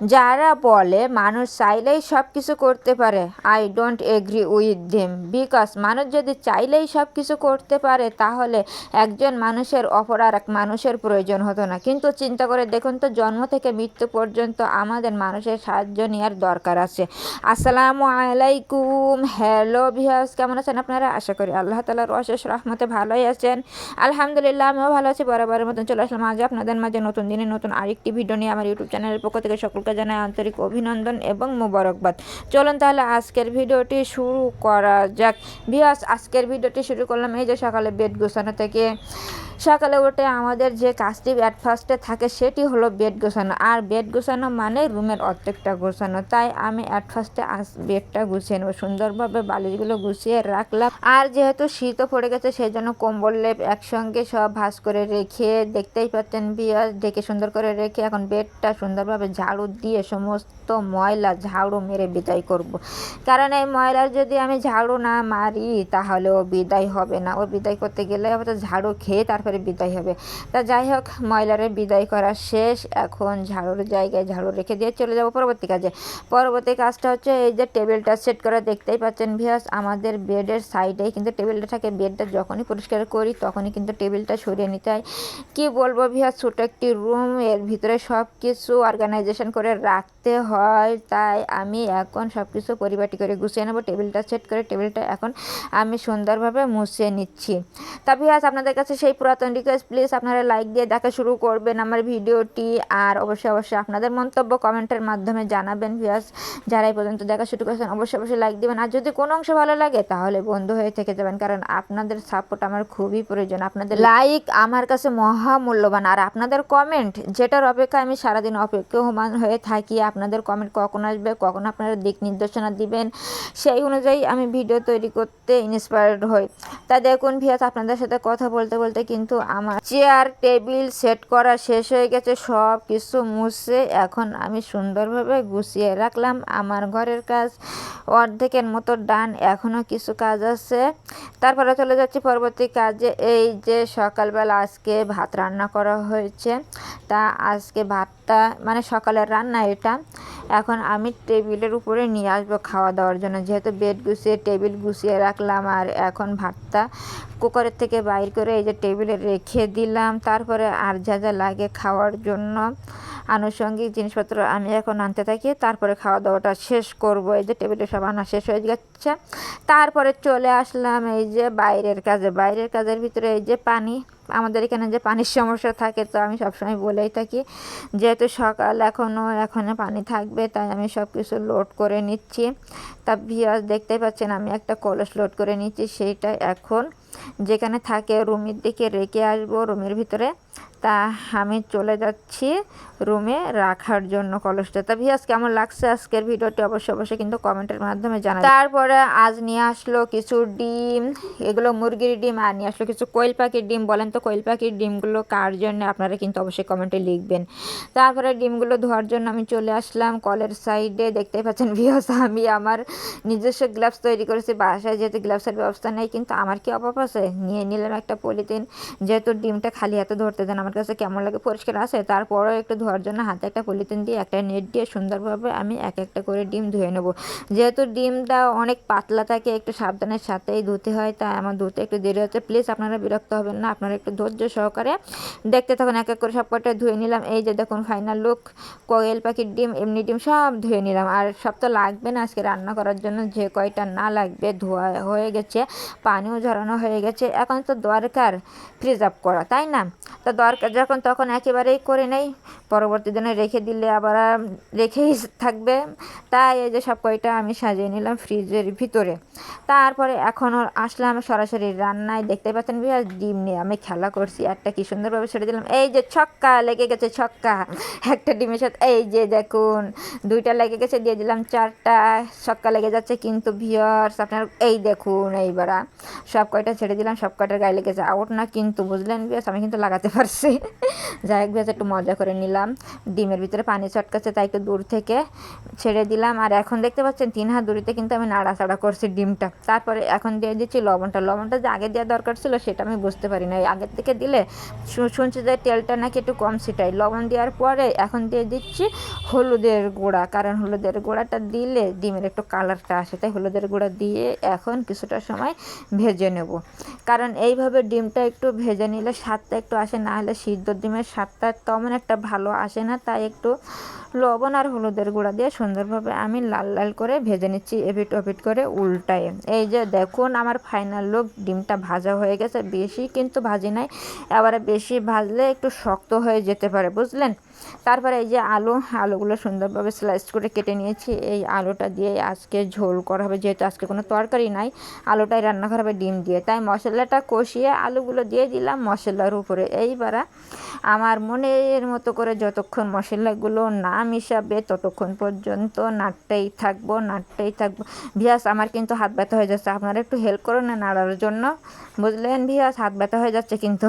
যারা বলে মানুষ চাইলেই সব কিছু করতে পারে I don't agree with them because মানুষ যদি চাইলেই সব কিছু করতে পারে, তাহলে একজন মানুষের অপর আর এক মানুষের প্রয়োজন হতো না। কিন্তু চিন্তা করে দেখুন তো, জন্ম থেকে মৃত্যু পর্যন্ত আমাদের মানুষের সাহায্য নেওয়ার দরকার আছে। আসসালামু আলাইকুম। হ্যালো ভিহাস কেমন আছেন আপনারা? আশা করি আল্লাহ তালার অশেষ রহমতে ভালোই আছেন। আলহামদুলিল্লাহ, আমিও ভালো আছি। বরাবরের মতন চলে আসলাম আজ আপনাদের মাঝে নতুন দিনে নতুন আরেকটি ভিডিও নিয়ে আমার ইউটিউব চ্যানেলের পক্ষ থেকে সকলকে জানাই আন্তরিক অভিনন্দন এবং মুবারকবাদ। চলুন তাহলে আজকের ভিডিওটি শুরু করা যাক। ভিয়াস আজকের ভিডিওটি শুরু করলাম এই যে সকালে বেড গোছানো থেকে। সকালে উঠে আমাদের যে কাজটি অ্যাট ফার্স্টে থাকে সেটি হলো বেড গোছানো। আর বেড গোছানো মানে রুমের অর্ধেকটা গোছানো। তাই আমি অ্যাট ফার্স্টে আজ বেডটা গুছিয়ে নেব। সুন্দরভাবে বালিশগুলো গুছিয়ে রাখলাম। আর যেহেতু শীতও পড়ে গেছে সেই জন্য কম্বল লেপ একসঙ্গে সব ভাঁজ করে রেখে দেখতেই পাচ্ছেন বিয়াস ডেকে সুন্দর করে রেখে এখন বেডটা সুন্দরভাবে ঝাড়ু দিয়ে সমস্ত ময়লা, ঝাড়ু মেরে বিদায় করব। কারণ এই ময়লার যদি আমি ঝাড়ু না মারি তাহলে ও বিদায় হবে না। ও বিদায় করতে গেলে হয়তো ঝাড়ু খেয়ে তারপরে বিদায় হবে। তা যাই হোক, ময়লারে বিদায় করা শেষ। এখন ঝাড়ুর জায়গায় ঝাড়ু রেখে দিয়ে চলে যাব পরবর্তী কাজে। পরবর্তী কাজটা হচ্ছে এই যে টেবিলটা সেট করা, দেখতেই পাচ্ছেন ভিয়াস আমাদের বেডের সাইডেই কিন্তু টেবিলটা থাকে। বেডটা যখনই পরিষ্কার করি, তখনই কিন্তু টেবিলটা সরিয়ে নিতে হয়। কী বলব ভিয়াস ছোটো একটি রুম এর ভিতরে সব কিছু অর্গানাইজেশন করে রাখতে হয়, তাই আমি এখন সব কিছু পরিপাটি করে গুছিয়ে নেব। টেবিলটা সেট করে টেবিলটা এখন আমি সুন্দরভাবে মুছিয়ে নিচ্ছি। তা ভিয়াস আপনাদের কাছে সেই পুরাতন রিকোয়েস্ট প্লিজ আপনারা লাইক দিয়ে দেখা শুরু করবেন আমার ভিডিওটি। আর অবশ্যই অবশ্যই আপনাদের মন্তব্য কমেন্টের মাধ্যমে জানাবেন ভিয়াস যারা এই পর্যন্ত দেখা শুরু করেছেন, অবশ্যই অবশ্যই লাইক দিবেন। আর যদি কোনো অংশ ভালো লাগে, তাহলে বন্ধু হয়ে থেকে যাবেন। কারণ আপনাদের সাপোর্ট আমার খুবই প্রয়োজন। আপনাদের লাইক আমার কাছে মহামূল্যবান। আর আপনাদের কমেন্ট যেটার অপেক্ষা আমি সারাদিন অপেক্ষমান হয়ে থাকি, আপনাদের কমেন্ট কখন আসবে, কখন আপনারা দিক নির্দেশনা দিবেন, সেই অনুযায়ী আমি ভিডিও তৈরি করতে ইন্সপায়ার্ড হই। তা দেখুন ভিয়াস আপনাদের সাথে কথা বলতে বলতে কিন্তু আমার চেয়ার টেবিল সেট করা শেষ হয়ে গেছে সব কিছু মুছে এখন আমি সুন্দরভাবে গুছিয়ে রাখলাম আমার ঘরের কাজ। অর্ধেকের মতো ডান এখনও কিছু কাজ আছে। তারপরে চলে যাচ্ছি পরবর্তী কাজে, এই যে সকালবেলা আজকে ভাত রান্না করা হয়েছে। তা আজকে ভাতটা মানে সকালের রান্না এটা। এখন আমি টেবিলের উপরে নিয়ে আসব খাওয়া দাওয়ার জন্য। যেহেতু বেড গুছিয়ে, টেবিল গুছিয়ে রাখলাম আর এখন ভাতটা কুকারের থেকে বাইর করে এই যে টেবিলে রেখে দিলাম। তারপরে আর যা যা লাগে খাওয়ার জন্য আনুষঙ্গিক জিনিসপত্র আমি এখন আনতে থাকি। তারপরে খাওয়া দাওয়াটা শেষ করব। এই যে টেবিলে সব আনা শেষ হয়ে যাচ্ছে। তারপরে চলে আসলাম এই যে বাইরের কাজে। বাইরের কাজের ভিতরে এই যে পানি আমাদের এখানে যে পানির সমস্যা থাকে, তো আমি সবসময় বলেই থাকি যেহেতু সকাল এখনও এখনও পানি থাকবে, তাই আমি সব কিছু লোড করে নিচ্ছি। তা ভিয়াস দেখতে পাচ্ছেন, আমি একটা কলস লোড করে নিচ্ছি, সেইটা এখন যেখানে থাকে, রুমের দিকে রেখে আসব, রুমের ভিতরে। তা আমি চলে যাচ্ছি রুমে রাখার জন্য কলসটা। তা ভিয়াস, কেমন লাগছে আজকের ভিডিওটি? অবশ্যই অবশ্যই কিন্তু কমেন্টের মাধ্যমে জানা তারপরে আজ নিয়ে আসলো কিছু ডিম, এগুলো মুরগির ডিম আর নিয়ে আসলো কিছু কোয়েল পাখির ডিম। বলেন তো কোয়েল পাখির ডিমগুলো কার জন্য? আপনারা কিন্তু অবশ্যই কমেন্টে লিখবেন। তারপরে ডিমগুলো ধোয়ার জন্য আমি চলে আসলাম কলের সাইডে। দেখতেই পাচ্ছেন ভিয়াস, আমি আমার নিজস্ব গ্লাভস তৈরি করেছি। বাসায় যেহেতু গ্লাভসের ব্যবস্থা নেই, কিন্তু আমার কি অভাব আছে? নিয়ে নিলাম একটা পলিথিন। যেহেতু ডিমটা খালি হাতে ধরতে দেন আমার কাছে কেমন লাগে পরিষ্কার আছে। তারপরেও একটু ধোয়ার জন্য হাতে একটা পলিথিন দিয়ে একটা নেট দিয়ে সুন্দরভাবে আমি এক একটা করে ডিম ধুয়ে নেব। যেহেতু ডিমটা অনেক পাতলা থাকে, একটু সাবধানের সাথেই ধুতে হয়, তাই আমার ধুতে একটু দেরি হচ্ছে। প্লিজ আপনারা বিরক্ত হবেন না, আপনারা একটু ধৈর্য সহকারে দেখতে থাকুন, এক এক করে সব কটা ধুয়ে নিলাম। এই যে দেখুন ফাইনাল লুক কোয়েল পাখির ডিম, এমনি ডিম সব ধুয়ে নিলাম। আর সব তো লাগবে না আজকে রান্না করার জন্য, যে কয়টা না লাগবে, ধোয়া হয়ে গেছে, পানিও ঝরানো হয়ে গেছে। এখন তো দরকার ফ্রিজ আপ করা, তাই না? তো দরকার যখন তখন একেবারেই করে নেই, পরবর্তী দিনে রেখে দিলে আবার রেখেই থাকবে। তাই এই যে সব কয়টা আমি সাজিয়ে নিলাম ফ্রিজের ভিতরে। তারপরে এখনও আসলাম সরাসরি রান্নায়, দেখতে পাচ্ছেন বিহার ডিম নিয়ে আমি খেলা করছি, একটা কি সুন্দরভাবে ছেড়ে দিলাম। এই যে ছক্কা, লেগে গেছে ছক্কা, একটা ডিমের সাথে, এই যে দেখুন, দুইটা লেগে গেছে, দিয়ে দিলাম চারটা, ছক্কা লেগে যাচ্ছে কিন্তু ভিওর্স আপনার এই দেখুন, এইবার সব কয়টা ছেড়ে দিলাম, সব কয়টার গায়ে লেগেছে আউট না কিন্তু বুঝলেন বিয়াস আমি কিন্তু লাগাতে পারছি। যাই হোক একটু মজা করে নিলাম। ডিমের ভিতরে পানি চটকাচ্ছে তাই একটু দূর থেকে ছেড়ে দিলাম। আর এখন দেখতে পাচ্ছেন তিন হাত দূরিতে কিন্তু আমি নাড়াচাড়া করছি ডিমটা। তারপরে এখন দিয়ে দিচ্ছি লবণটা। লবণটা যে আগে দেওয়া দরকার ছিল সেটা আমি বুঝতে পারি না আগের থেকে দিলে শুনছি যে তেলটা নাকি একটু কম ছিটাই লবণ দেওয়ার পরে এখন দিয়ে দিচ্ছি হলুদের গুঁড়া। কারণ হলুদের গুঁড়াটা দিলে ডিমের একটু কালারটা আসে। তাই হলুদের গুঁড়া দিয়ে এখন কিছুটা সময় ভেজে নেব। কারণ এইভাবে ডিমটা একটু ভেজে নিলে স্বাদটা একটু আসে, না হলে সিদ্ধ ডিমের স্বাদটা তেমন একটা ভালো আসে না। তাই একটু লবণ আর হলুদের গুঁড়া দিয়ে সুন্দরভাবে আমি লাল লাল করে ভেজে নিচ্ছি এপিট ওপিট করে উল্টায়। এই যে দেখুন আমার ফাইনাল লুক ডিমটা ভাজা হয়ে গেছে। বেশি কিন্তু ভাজি নাই, এবারে বেশি ভাজলে একটু শক্ত হয়ে যেতে পারে, বুঝলেন? তারপরে এই যে আলু, আলুগুলো সুন্দরভাবে স্লাইস করে কেটে নিয়েছি। এই আলুটা দিয়ে আজকে ঝোল করা হবে, যেহেতু আজকে কোনো তরকারি নাই, আলুটাই রান্না করা হবে ডিম দিয়ে। তাই মশলাটা কষিয়ে আলুগুলো দিয়ে দিলাম মশলার উপরে। এইবার আমার মনের মতো করে যতক্ষণ মশলাগুলো না মিশাবে, ততক্ষণ পর্যন্ত নাড়তেই থাকব নাড়তেই থাকব। ভিয়াস, আমার কিন্তু হাত ব্যথা হয়ে যাচ্ছে। আপনারা একটু হেল্প করুন না নাড়ার জন্য। বুঝলেন ভিয়াস? হাত ব্যথা হয়ে যাচ্ছে কিন্তু।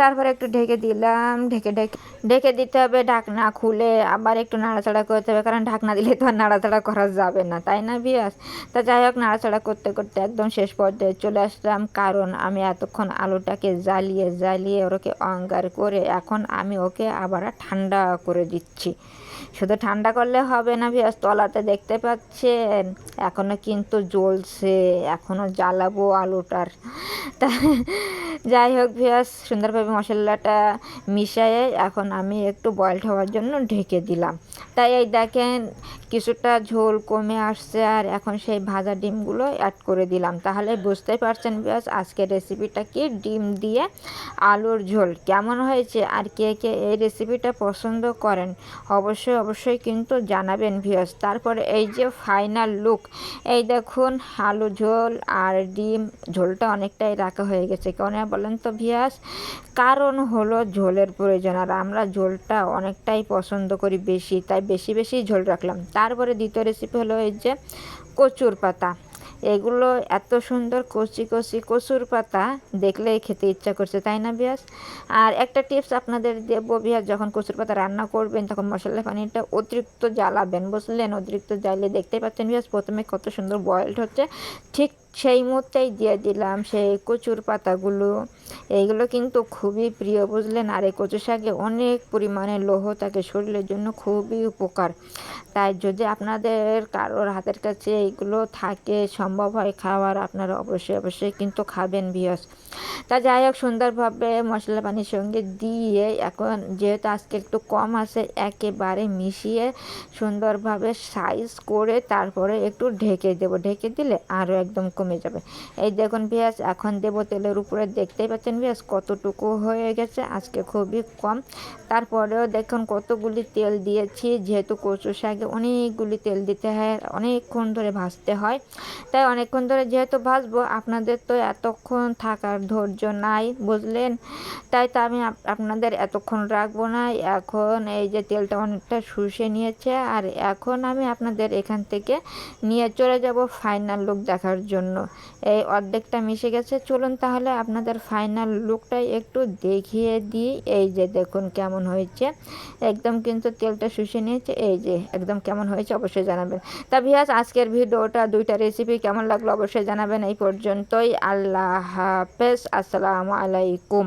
তারপরে একটু ঢেকে দিলাম। ঢেকে ঢেকে ঢেকে দিতে হবে ঢাকনা খুলে আবার একটু নাড়াচাড়া করতে হবে, কারণ ঢাকনা দিলে তো আর নাড়াচাড়া করা যাবে না, তাই না ভিয়াস তা যাই হোক, নাড়াচাড়া করতে করতে একদম শেষ পর্যায়ে চলে আসলাম, কারণ আমি এতক্ষণ আলুটাকে জ্বালিয়ে জ্বালিয়ে ওকে অঙ্গার করে এখন আমি ওকে আবার ঠান্ডা করে দিচ্ছি। শুধু ঠান্ডা করলে হবে না ভিয়াস তলাতে দেখতে পাচ্ছেন? এখনও কিন্তু জ্বলছে এখনও জ্বালাবো আলুটার। তা যাই হোক ভিয়াস সুন্দরভাবে মশলাটা মিশিয়ে এখন আমি একটু বয়েলড হওয়ার জন্য ঢেকে দিলাম। তাই এই দেখেন কিছুটা ঝোল কমে আসছে আর এখন সেই ভাজা ডিমগুলো অ্যাড করে দিলাম। তাহলে বুঝতেই পারছেন বিয়াস আজকের রেসিপিটা কি? ডিম দিয়ে আলুর ঝোল। কেমন হয়েছে? আর কে কে এই রেসিপিটা পছন্দ করেন? অবশ্যই অবশ্যই কিন্তু জানাবেন ভিয়াস তারপরে এই যে ফাইনাল লুক এই দেখুন আলু ঝোল আর ডিম। ঝোলটা অনেকটাই রাখা হয়ে গেছে। কেন বলেন তো ভিয়াস কারণ হলো ঝোলের প্রয়োজন। আর আমরা ঝোলটা অনেকটাই পছন্দ করি বেশি, তাই বেশি বেশি ঝোল রাখলাম। তারপরে দ্বিতীয় রেসিপি হলো এই যে কচুর পাতা। এগুলো এত সুন্দর কচি কচি কচুর পাতা, দেখলেই খেতে ইচ্ছা করছে, তাই না বিয়াস? আর একটা টিপস আপনাদের দেবো বিয়াস, যখন কচুর পাতা রান্না করবেন, তখন মশলা পানিটা অতিরিক্ত জ্বালাবেন, বুঝলেন? অতিরিক্ত জ্বালিয়ে দেখতেই পাচ্ছেন বিয়াস, প্রথমে কত সুন্দর বয়েলড হচ্ছে, ঠিক সেই মুহূর্তেই দিয়ে দিলাম সেই কচুর পাতাগুলো। এইগুলো কিন্তু খুবই প্রিয়, বুঝলেন? আর এই কচু শাকে অনেক পরিমাণে লৌহ থাকে, শরীরের জন্য খুবই উপকার। তাই যদি আপনাদের কারোর হাতের কাছে এইগুলো থাকে, সম্ভব হয় খাওয়ার, আপনারা অবশ্যই অবশ্যই কিন্তু খাবেন ভিয়স তা যাই হোক, সুন্দরভাবে মশলা পানির সঙ্গে দিয়ে এখন যেহেতু আজকে একটু কম আছে, একেবারে মিশিয়ে সুন্দরভাবে সাইজ করে তারপরে একটু ঢেকে দেবো। ঢেকে দিলে আরও একদম কমে যাবে। এই দেখুন পেঁয়াজ এখন দেবো তেলের উপরে। দেখতেই পাচ্ছেন পেঁয়াজ কতটুকু হয়ে গেছে, আজকে খুবই কম। তারপরেও দেখুন কতগুলি তেল দিয়েছি, যেহেতু কচু শাকে অনেকগুলি তেল দিতে হয়, অনেকক্ষণ ধরে ভাজতে হয়। তাই অনেকক্ষণ ধরে যেহেতু ভাজবো, আপনাদের তো এতক্ষণ থাকার ধৈর্য নাই, বুঝলেন? তাই তো আমি আপ- আপনাদের এতক্ষণ রাখব না, এখন এই যে তেলটা অনেকটা শুষে নিয়েছে, আর এখন আমি আপনাদের এখান থেকে নিয়ে চলে যাব ফাইনাল লুক দেখার জন্য। এই অর্ধেকটা মিশে গেছে, চলুন তাহলে আপনাদের ফাইনাল লুকটাই একটু দেখিয়ে দিই। এই যে দেখুন কেমন হয়েছে। একদম কিন্তু তেলটা শুষে নিয়েছে। এই যে একদম কেমন হয়েছে অবশ্যই জানাবেন। তা ভিয়াস আজকের ভিডিওটা, দুইটা রেসিপি কেমন লাগল অবশ্যই জানাবেন এই পর্যন্তই। আল্লাহ হাফেজ। আসসালামু আলাইকুম।